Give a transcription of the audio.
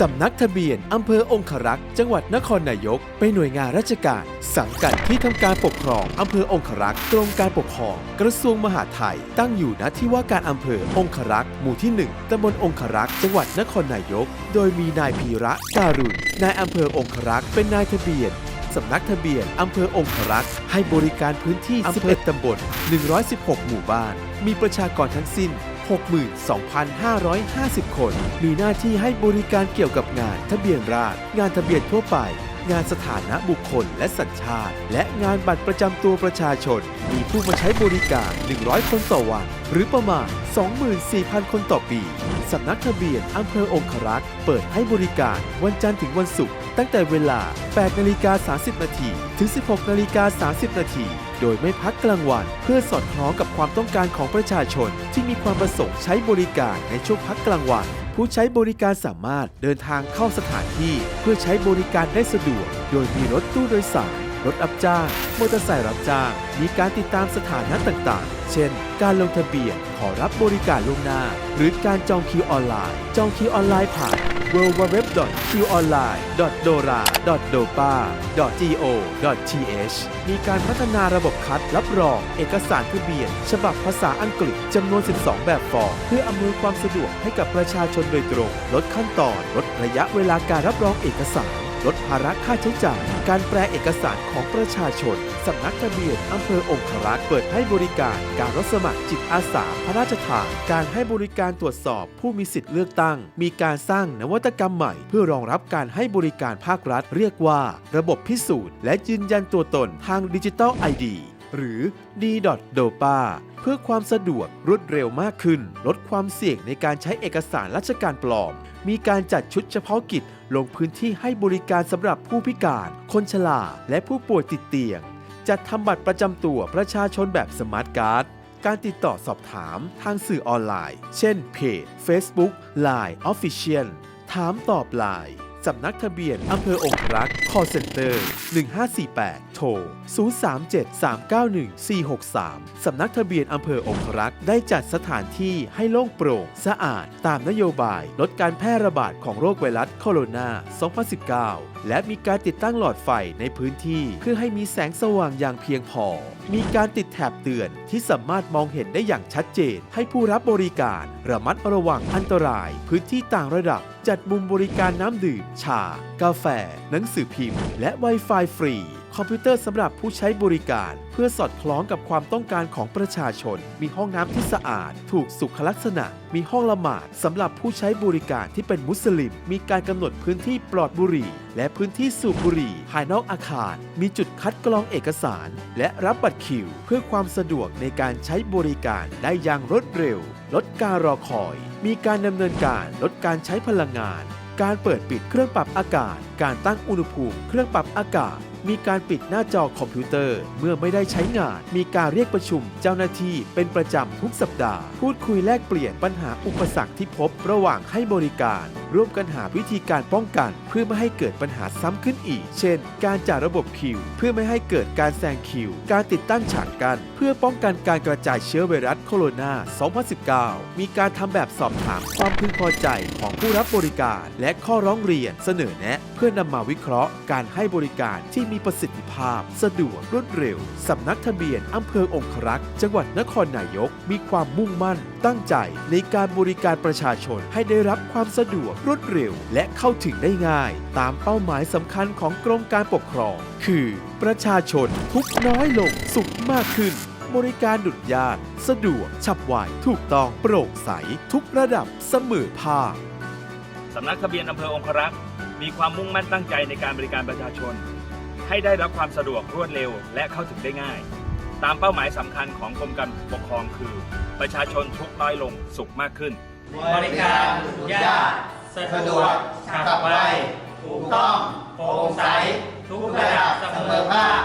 สำนักทะเบียนอำเภอองครักษ์จังหวัดนครนายก เป็นหน่วยงานราชการ สังกัดที่ทำการปกครองอำเภอองครักษ์กรมการปกครอง กระทรวงมหาดไทย ตั้งอยู่ณที่ว่าการอำเภอองครักษ์หมู่ที่ 1ตำบลองครักษ์จังหวัดนครนายก โดยมีนายพีระการุณนายอำเภอองครักษ์เป็นนายทะเบียนสำนักทะเบียนอำเภอองครักษ์ให้บริการพื้นที่ 11 ตำบล 116 หมู่บ้าน มีประชากรทั้งสิ้น 62,550 คน มีหน้าที่ให้บริการเกี่ยวกับงาน ทะเบียนราษฎร์งานทะเบียนทั่วไป งานสถานะบุคคลและสัญชาติ และงานบัตรประจำตัวประชาชน มีผู้มาใช้บริการ 100 คนต่อวัน หรือประมาณ 24,000 คนต่อปี สำนักทะเบียนอำเภอองครักษ์ เปิดให้บริการวันจันทร์ถึงวันศุกร์ ตั้งแต่เวลา 8 นาฬิกา 30 นาที ถึง 16 นาฬิกา 30 นาที โดยไม่พักกลางวัน เพื่อสอดคล้องกับความต้องการของประชาชน ที่มีความประสงค์ใช้บริการในช่วงพักกลางวัน ผู้ใช้บริการสามารถเดินทางเข้าสถานที่ เพื่อใช้บริการได้สะดวก โดยมีรถตู้โดยสาร รถรับจ้างมอเตอร์ไซค์รับจ้าง มีการติดตามสถานะต่างๆ เช่น การลงทะเบียนขอรับบริการล่วงหน้า หรือการจองคิวออนไลน์ จองคิวออนไลน์ผ่าน www.qonline.dora.dopa.go.th มีการพัฒนาระบบคัดรับรอง เอกสารทะเบียน ฉบับภาษาอังกฤษจำนวน 12 แบบฟอร์ม เพื่ออำนวยความสะดวกให้กับประชาชนโดยตรง ลดขั้นตอน ลดระยะเวลาการรับรองเอกสาร ลดภาระค่าใช้จ่าย การแปลเอกสารของประชาชน สำนักทะเบียนอำเภอองครักษ์เปิดให้บริการ การรับสมัครจิตอาสาพระราชทาน การให้บริการตรวจสอบผู้มีสิทธิ์เลือกตั้ง มีการสร้างนวัตกรรมใหม่ เพื่อรองรับการให้บริการภาครัฐ เรียกว่า ระบบพิสูจน์ และยืนยันตัวตนทางดิจิทัล ID หรือ d.dopa เพื่อความสะดวกรวดเร็วมากขึ้น ลดความเสี่ยงในการใช้เอกสารราชการปลอม มีการจัดชุดเฉพาะกิจ ลงพื้นที่ให้บริการสำหรับผู้พิการ คนชราและผู้ป่วยติดเตียง จัดทำบัตรประจำตัวประชาชนแบบสมาร์ทการ์ดการติดต่อสอบถามทางสื่อออนไลน์ เช่น เพจ Facebook Line Official ถามตอบไลน์สำนักทะเบียนอำเภอองครักษ์ call center 1548 ทร 037-391-463 สำนักทะเบียนอำเภอองครักษ์ได้จัดสถานที่ให้โล่งโปร่งสะอาด ตามนโยบาย ลดการแพร่ระบาดของโรคไวรัสโคโรนา 2019 และมีการติดตั้งหลอดไฟในพื้นที่ เพื่อให้มีแสงสว่างอย่างเพียงพอ มีการติดแถบเตือนที่สามารถมองเห็นได้อย่างชัดเจน ให้ผู้รับบริการ ระมัดระวังอันตราย พื้นที่ต่างระดับจัดมุมบริการน้ำดื่ม ชา กาแฟ หนังสือพิมพ์ และ Wi-Fi ฟรี คอมพิวเตอร์สำหรับผู้ใช้บริการ เพื่อสอดคล้องกับความต้องการของประชาชน มีห้องน้ำที่สะอาด ถูกสุขลักษณะ มีห้องละหมาดสำหรับผู้ใช้บริการที่เป็นมุสลิม มีการกำหนดพื้นที่ปลอดบุหรี่ และพื้นที่สูบบุหรี่ ภายนอกอาคาร มีจุดคัดกรองเอกสาร และรับบัตรคิว เพื่อความสะดวกในการใช้บริการได้อย่างรวดเร็ว ลดการรอคอย มีการดำเนินการลดการใช้พลังงาน การเปิดปิดเครื่องปรับอากาศ การตั้งอุณหภูมิเครื่องปรับอากาศ มีการปิดหน้าจอคอมพิวเตอร์ เมื่อไม่ได้ใช้งาน มีการเรียกประชุมเจ้าหน้าที่เป็นประจำทุกสัปดาห์ พูดคุยแลกเปลี่ยนปัญหาอุปสรรคที่พบระหว่างให้บริการ ร่วมกันหาวิธีการป้องกัน เพื่อไม่ให้เกิดปัญหาซ้ำขึ้นอีก เช่น การจัดระบบคิว เพื่อไม่ให้เกิดการแซงคิว การติดตั้งฉากกัน เพื่อป้องกันการกระจายเชื้อไวรัสโคโรนา 2019 มีการทำแบบสอบถามความพึงพอใจของผู้รับบริการ และข้อร้องเรียนเสนอแนะ เพื่อนำมาวิเคราะห์ การให้บริการที่มีประสิทธิภาพ สะดวกรวดเร็วสำนักทะเบียนอำเภอองครักษ์จังหวัดนครนายก มีความมุ่งมั่น ตั้งใจในการบริการประชาชนให้ได้รับความสะดวกรวดเร็ว และเข้าถึงได้ง่าย ตามเป้าหมายสำคัญของกรมการปกครอง คือ ประชาชนทุกข์น้อยลงสุขมากขึ้น บริการดุดยากสะดวก ฉับไวถูกต้องโปร่งใส ทุกระดับเสมอภาคสำนักทะเบียนอำเภอองครักษ์มีความมุ่งมั่นตั้งใจในการบริการประชาชน ให้ได้รับความสะดวกรวดเร็ว และเข้าถึงได้ง่าย ตามเป้าหมายสำคัญของกรมการปกครองคือ ประชาชนทุกข์น้อยลงสุขมากขึ้น บริการทุกยาก สะดวกขับไวถูกต้องโปร่งใส ทุกระดับเสมอภาค